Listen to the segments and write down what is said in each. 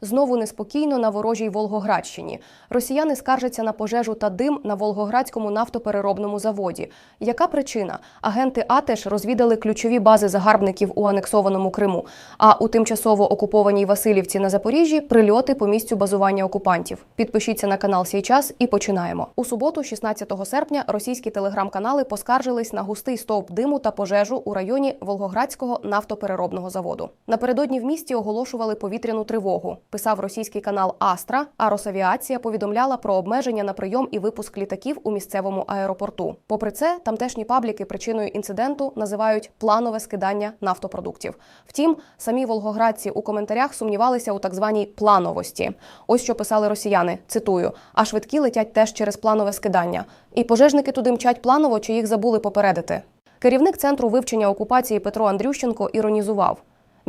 Знову неспокійно на ворожій Волгоградщині. Росіяни скаржаться на пожежу та дим на Волгоградському нафтопереробному заводі. Яка причина? Агенти АТЕШ розвідали ключові бази загарбників у анексованому Криму. А у тимчасово окупованій Васильівці на Запоріжжі прильоти по місцю базування окупантів. Підпишіться на канал «Сій час» і починаємо. У суботу, 16 серпня, російські телеграм-канали поскаржились на густий стовп диму та пожежу у районі Волгоградського нафтопереробного заводу. Напередодні в місті оголошували повітряну тривогу. Писав російський канал Астра. А Росавіація повідомляла про обмеження на прийом і випуск літаків у місцевому аеропорту. Попри це, тамтешні пабліки причиною інциденту називають планове скидання нафтопродуктів. Втім, самі волгоградці у коментарях сумнівалися у так званій плановості. Ось що писали росіяни. Цитую: а швидкі летять теж через планове скидання. І пожежники туди мчать планово, чи їх забули попередити. Керівник центру вивчення окупації Петро Андрющенко іронізував.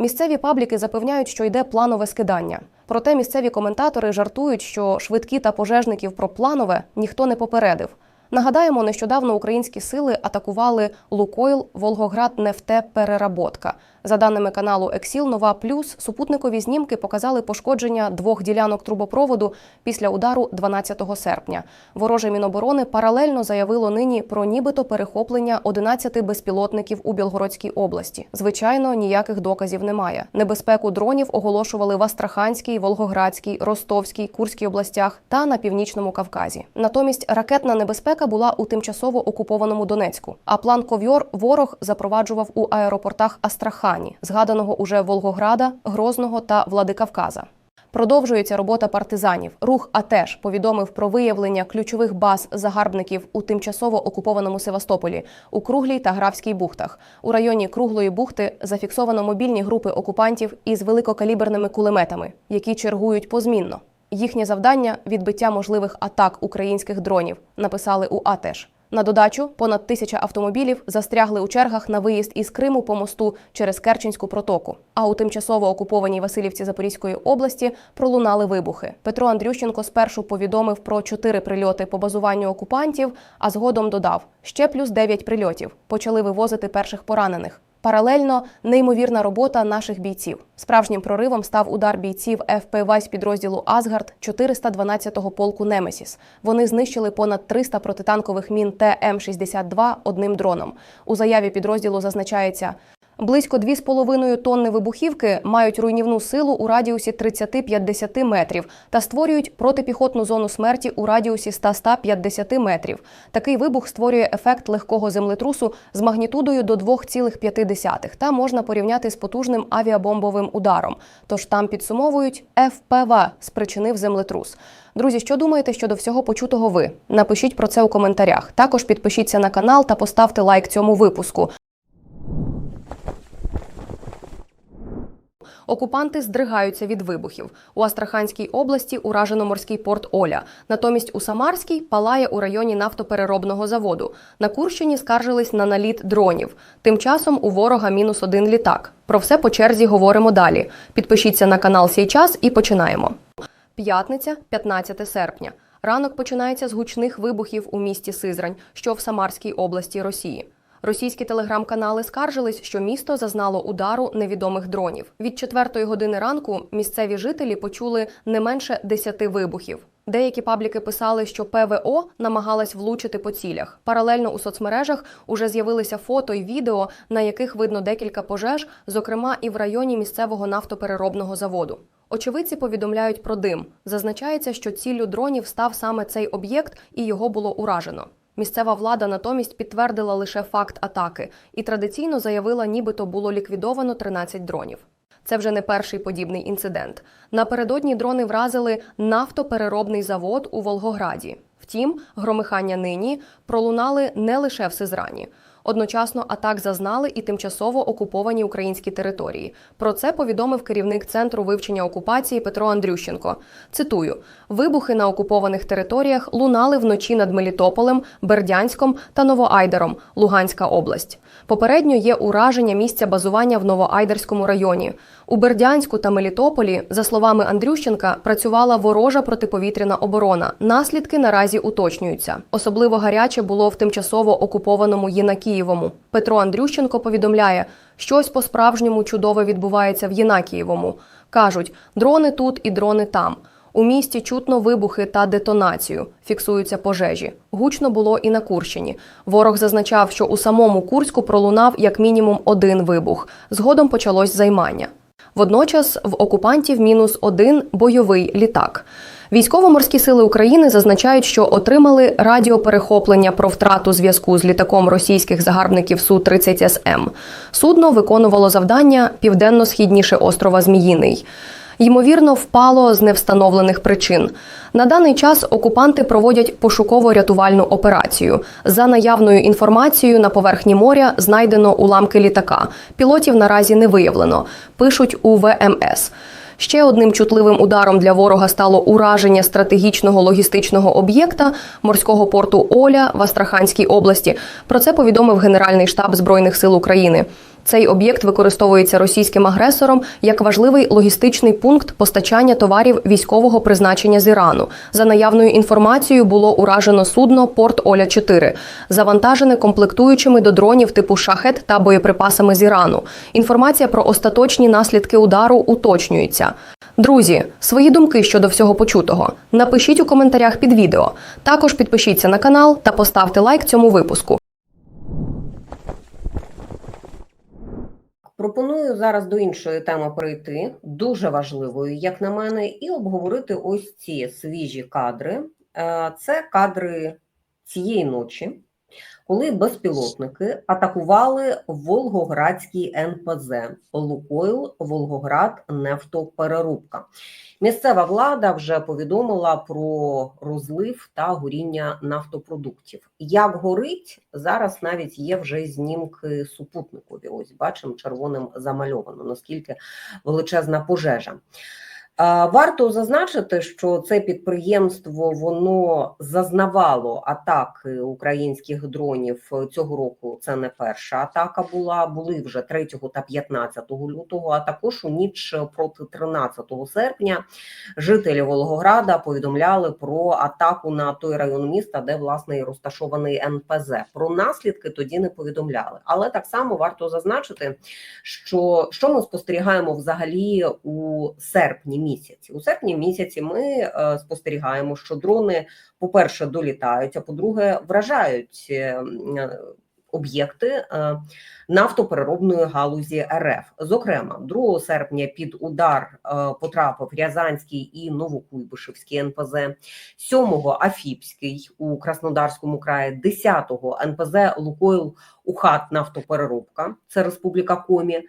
Місцеві пабліки запевняють, що йде планове скидання. Проте місцеві коментатори жартують, що швидкі та пожежників про планове ніхто не попередив. Нагадаємо, нещодавно українські сили атакували Лукойл Волгоград нефтепереработка. За даними каналу Ексіл Нова Плюс, супутникові знімки показали пошкодження двох ділянок трубопроводу після удару 12 серпня. Вороже Міноборони паралельно заявило нині про нібито перехоплення 11 безпілотників у Білгородській області. Звичайно, ніяких доказів немає. Небезпеку дронів оголошували в Астраханській, Волгоградській, Ростовській, Курській областях та на північному Кавказі. Натомість ракетна небезпека була у тимчасово окупованому Донецьку. А план Ковьор ворог запроваджував у аеропортах Астрахані, згаданого уже Волгограда, Грозного та Владикавказа. Продовжується робота партизанів. Рух АТЕШ повідомив про виявлення ключових баз загарбників у тимчасово окупованому Севастополі у Круглій та Графській бухтах. У районі Круглої бухти зафіксовано мобільні групи окупантів із великокаліберними кулеметами, які чергують позмінно. Їхнє завдання відбиття можливих атак українських дронів. Написали у АТЕШ. На додачу понад тисяча автомобілів застрягли у чергах на виїзд із Криму по мосту через Керченську протоку. А у тимчасово окупованій Васильівці Запорізької області пролунали вибухи. Петро Андрющенко спершу повідомив про чотири прильоти по базуванню окупантів, а згодом додав ще плюс дев'ять прильотів. Почали вивозити перших поранених. Паралельно неймовірна робота наших бійців. Справжнім проривом став удар бійців ФП з підрозділу Асгард 412-го полку Немесіс. Вони знищили понад 300 протитанкових мін ТМ-62 одним дроном. У заяві підрозділу зазначається. Близько 2,5 тонни вибухівки мають руйнівну силу у радіусі 30-50 метрів та створюють протипіхотну зону смерті у радіусі 100-150 метрів. Такий вибух створює ефект легкого землетрусу з магнітудою до 2,5 та можна порівняти з потужним авіабомбовим ударом. Тож там підсумовують ФПВ спричинив землетрус. Друзі, що думаєте щодо всього почутого ви? Напишіть про це у коментарях. Також підпишіться на канал та поставте лайк цьому випуску. Окупанти здригаються від вибухів. У Астраханській області уражено морський порт Оля. Натомість у Самарській палає у районі нафтопереробного заводу. На Курщині скаржились на наліт дронів. Тим часом у ворога мінус один літак. Про все по черзі говоримо далі. Підпишіться на канал «Сій час» і починаємо. П'ятниця, 15 серпня. Ранок починається з гучних вибухів у місті Сизрань, що в Самарській області Росії. Російські телеграм-канали скаржились, що місто зазнало удару невідомих дронів. Від четвертої години ранку місцеві жителі почули не менше десяти вибухів. Деякі пабліки писали, що ПВО намагалась влучити по цілях. Паралельно у соцмережах уже з'явилися фото й відео, на яких видно декілька пожеж, зокрема і в районі місцевого нафтопереробного заводу. Очевидці повідомляють про дим. Зазначається, що ціллю дронів став саме цей об'єкт, і його було уражено. Місцева влада натомість підтвердила лише факт атаки і традиційно заявила, нібито було ліквідовано 13 дронів. Це вже не перший подібний інцидент. Напередодні дрони вразили нафтопереробний завод у Волгограді. Втім, громихання нині пролунали не лише в Сизрані. Одночасно атак зазнали і тимчасово окуповані українські території. Про це повідомив керівник центру вивчення окупації Петро Андрющенко. Цитую: вибухи на окупованих територіях лунали вночі над Мелітополем, Бердянськом та Новоайдаром, Луганська область. Попередньо є ураження місця базування в Новоайдарському районі. У Бердянську та Мелітополі, за словами Андрющенка, працювала ворожа протиповітряна оборона. Наслідки наразі уточнюються. Особливо гаряче було в тимчасово окупованому Єнакієвому. Петро Андрющенко повідомляє, щось по-справжньому чудове відбувається в Єнакієвому. Кажуть, дрони тут і дрони там. У місті чутно вибухи та детонацію. Фіксуються пожежі. Гучно було і на Курщині. Ворог зазначав, що у самому Курську пролунав як мінімум один вибух. Згодом почалось займання. Водночас в окупантів мінус один бойовий літак. Військово-морські сили України зазначають, що отримали радіоперехоплення про втрату зв'язку з літаком російських загарбників су 30 СМ. Судно виконувало завдання південно-східніше острова Зміїний. Ймовірно, впало з невстановлених причин. На даний час окупанти проводять пошуково-рятувальну операцію. За наявною інформацією, на поверхні моря знайдено уламки літака. Пілотів наразі не виявлено. Пишуть у ВМС. Ще одним чутливим ударом для ворога стало ураження стратегічного логістичного об'єкта морського порту Оля в Астраханській області. Про це повідомив Генеральний штаб Збройних сил України. Цей об'єкт використовується російським агресором як важливий логістичний пункт постачання товарів військового призначення з Ірану. За наявною інформацією, було уражено судно Порт Оля 4 завантажене комплектуючими до дронів типу шахет та боєприпасами з Ірану. Інформація про остаточні наслідки удару уточнюється. Друзі, свої думки щодо всього почутого напишіть у коментарях під відео. Також підпишіться на канал та поставте лайк цьому випуску. Пропоную зараз до іншої теми перейти, дуже важливої, як на мене, і обговорити ось ці свіжі кадри. Е, Це кадри цієї ночі, коли безпілотники атакували Волгоградський НПЗ Лукойл Волгоград Нефтопереробка. Місцева влада вже повідомила про розлив та горіння нафтопродуктів. Як горить зараз, навіть є вже знімки супутникові. Ось бачимо червоним замальовано, наскільки величезна пожежа. Варто зазначити, що це підприємство воно зазнавало атаки українських дронів цього року. Це не перша атака була. Були вже 3 та 15 лютого. А також у ніч проти 13 серпня жителі Волгограда повідомляли про атаку на той район міста, де власне і розташований НПЗ. Про наслідки тоді не повідомляли. Але так само варто зазначити, що, що ми спостерігаємо взагалі у серпні місяці. У серпні місяці ми е, спостерігаємо, що дрони, по-перше, долітають, а по-друге, вражають е, е, об'єкти нафтопереробної галузі РФ. Зокрема, 2 серпня під удар потрапив Рязанський і Новокуйбишевський НПЗ, 7-го Афіпський у Краснодарському краї, 10-го НПЗ Лукойл Ухат Нафтопереробка, це Республіка Комі.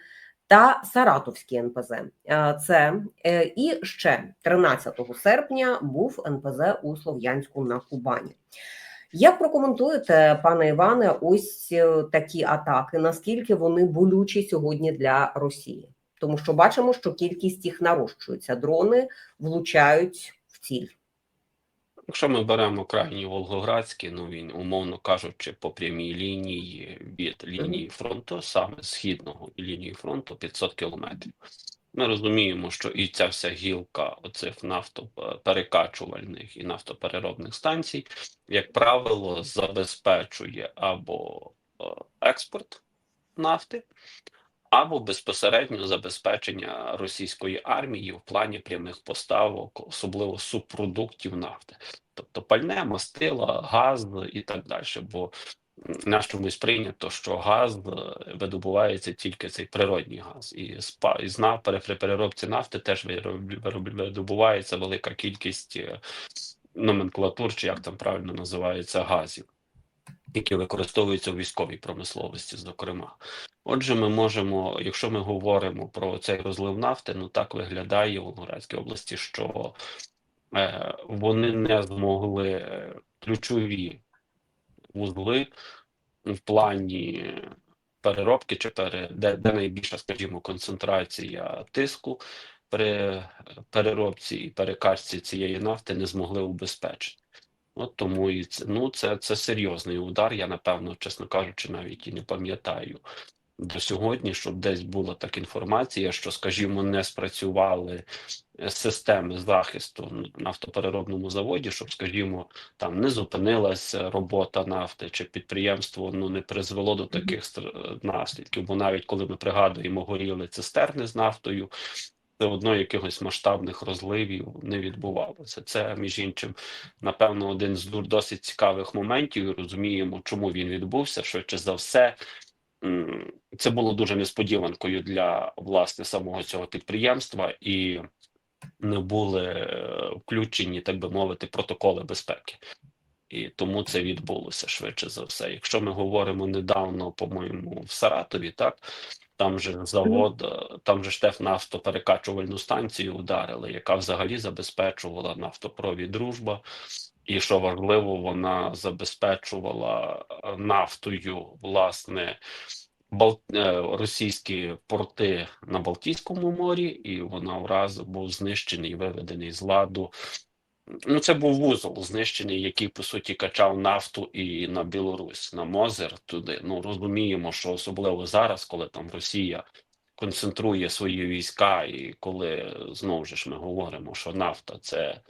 Та Саратовський НПЗ. Е, Це е, і ще 13 серпня був НПЗ у Слов'янську на Кубані. Як прокоментуєте, пане Іване, ось е, такі атаки? Наскільки вони болючі сьогодні для Росії? Тому що бачимо, що кількість їх нарощується. Дрони влучають в ціль. Якщо ми беремо крайній Волгоградський, ну він, умовно кажучи, по прямій лінії від лінії фронту, саме східного лінії фронту 500 кілометрів. Ми розуміємо, що і ця вся гілка оцих нафтоперекачувальних і нафтопереробних станцій, як правило, забезпечує або е, експорт нафти, або безпосередньо забезпечення російської армії в плані прямих поставок, особливо субпродуктів нафти, тобто пальне, мастила, газ і так далі. Бо на чомусь прийнято, що газ е, видобувається тільки цей природній газ, і зна при переробці нафти теж видобувається велика кількість е, номенклатур, чи як там правильно називається, газів, які використовуються у військовій промисловості, зокрема. Отже, ми можемо, якщо ми говоримо про цей розлив нафти, ну так виглядає в Волгоградській області, що е, вони не змогли е, ключові вузли в плані переробки, чи пере, де, де найбільша, скажімо, концентрація тиску при переробці і перекачці цієї нафти не змогли убезпечити. От тому і це ну це, це серйозний удар. Я напевно, чесно кажучи, навіть і не пам'ятаю до сьогодні, щоб десь була така інформація, що, скажімо, не спрацювали е, системи захисту на нафтопереробному заводі, щоб, скажімо, там не зупинилася робота нафти, чи підприємство ну не призвело до таких стр- наслідків. Бо навіть коли ми пригадуємо, горіли цистерни з нафтою. Все одно якихось масштабних розливів не відбувалося. Це між іншим, напевно, один з досить цікавих моментів. Розуміємо, чому він відбувся. Швидше за все, це було дуже несподіванкою для власне самого цього підприємства, і не були е, включені, так би мовити, протоколи безпеки. І тому це відбулося швидше за все. Якщо ми говоримо недавно, по-моєму, в Саратові, так там же завод, е, там же ж нафтоперекачувальну станцію ударили, яка взагалі забезпечувала нафтопровід дружба. І що важливо, вона забезпечувала е, нафтою власне Бал... е, російські порти на Балтійському морі, і вона враз був знищений, виведений з ладу. Ну, це був вузол знищений, який по суті качав нафту і на Білорусь, на Мозер туди. Ну розуміємо, що особливо зараз, коли там Росія концентрує свої війська, і коли знову ж ми говоримо, що нафта це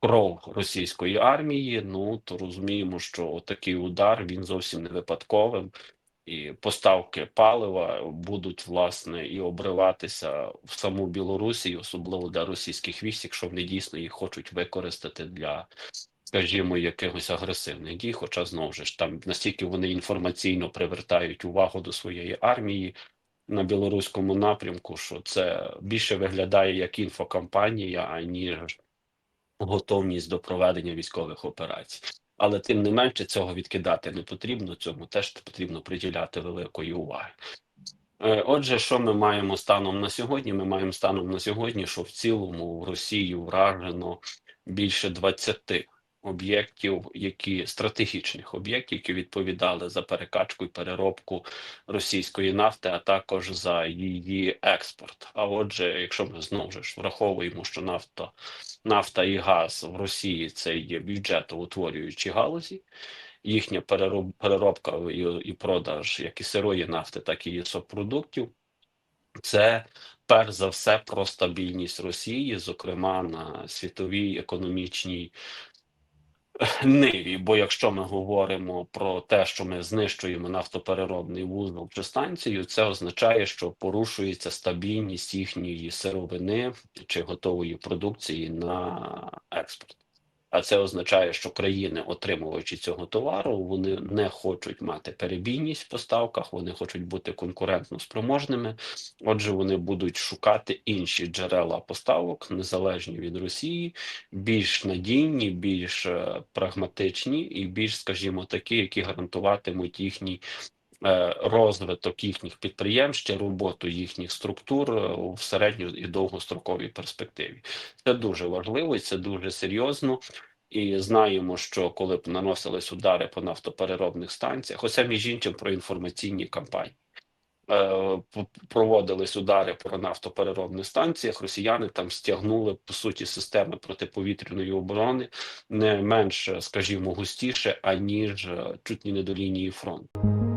кров російської армії. Ну то розуміємо, що такий удар він зовсім не випадковим. І поставки палива будуть власне і обриватися в саму Білорусі, особливо для російських військ, якщо вони дійсно їх хочуть використати для, скажімо, якихось агресивних дій. Хоча знову ж там настільки вони інформаційно привертають увагу до своєї армії на білоруському напрямку, що це більше виглядає як інфокампанія, аніж готовність до проведення військових операцій. Але тим не менше цього відкидати не потрібно. Цьому теж потрібно приділяти великої уваги. Е, Отже, що ми маємо станом на сьогодні? Ми маємо станом на сьогодні, що в цілому в Росії вражено більше 20 об'єктів, які стратегічних об'єктів, які відповідали за перекачку і переробку російської нафти, а також за її експорт. А отже, якщо ми знову ж враховуємо, що нафта нафта і газ в Росії це є бюджетоутворюючі галузі. Їхня перероб, переробка і, продаж як і сирої нафти, так і субпродуктів. Це перш за все про стабільність Росії, зокрема на світовій економічній ниві. Бо якщо ми говоримо про те, що ми знищуємо нафтопереробний вузол чи станцію, це означає, що порушується стабільність їхньої сировини чи готової продукції на експорт. А це означає, що країни, отримуючи цього товару, вони не хочуть мати перебійність в поставках, вони хочуть бути конкурентно спроможними. Отже, вони будуть шукати інші джерела поставок, незалежні від Росії, більш надійні, більш е, прагматичні і більш, скажімо, такі, які гарантуватимуть їхній. Е, Розвиток їхніх підприємств роботу їхніх структур е, в середньо і довгостроковій перспективі. Це дуже важливо і це дуже серйозно. І знаємо, що коли б наносились удари по нафтопереробних станціях, оце між іншим про інформаційні кампанії. Е, проводились удари по нафтопереробних станціях. Росіяни там стягнули по суті системи протиповітряної оборони не менш, скажімо, густіше аніж чуть не до лінії фронту.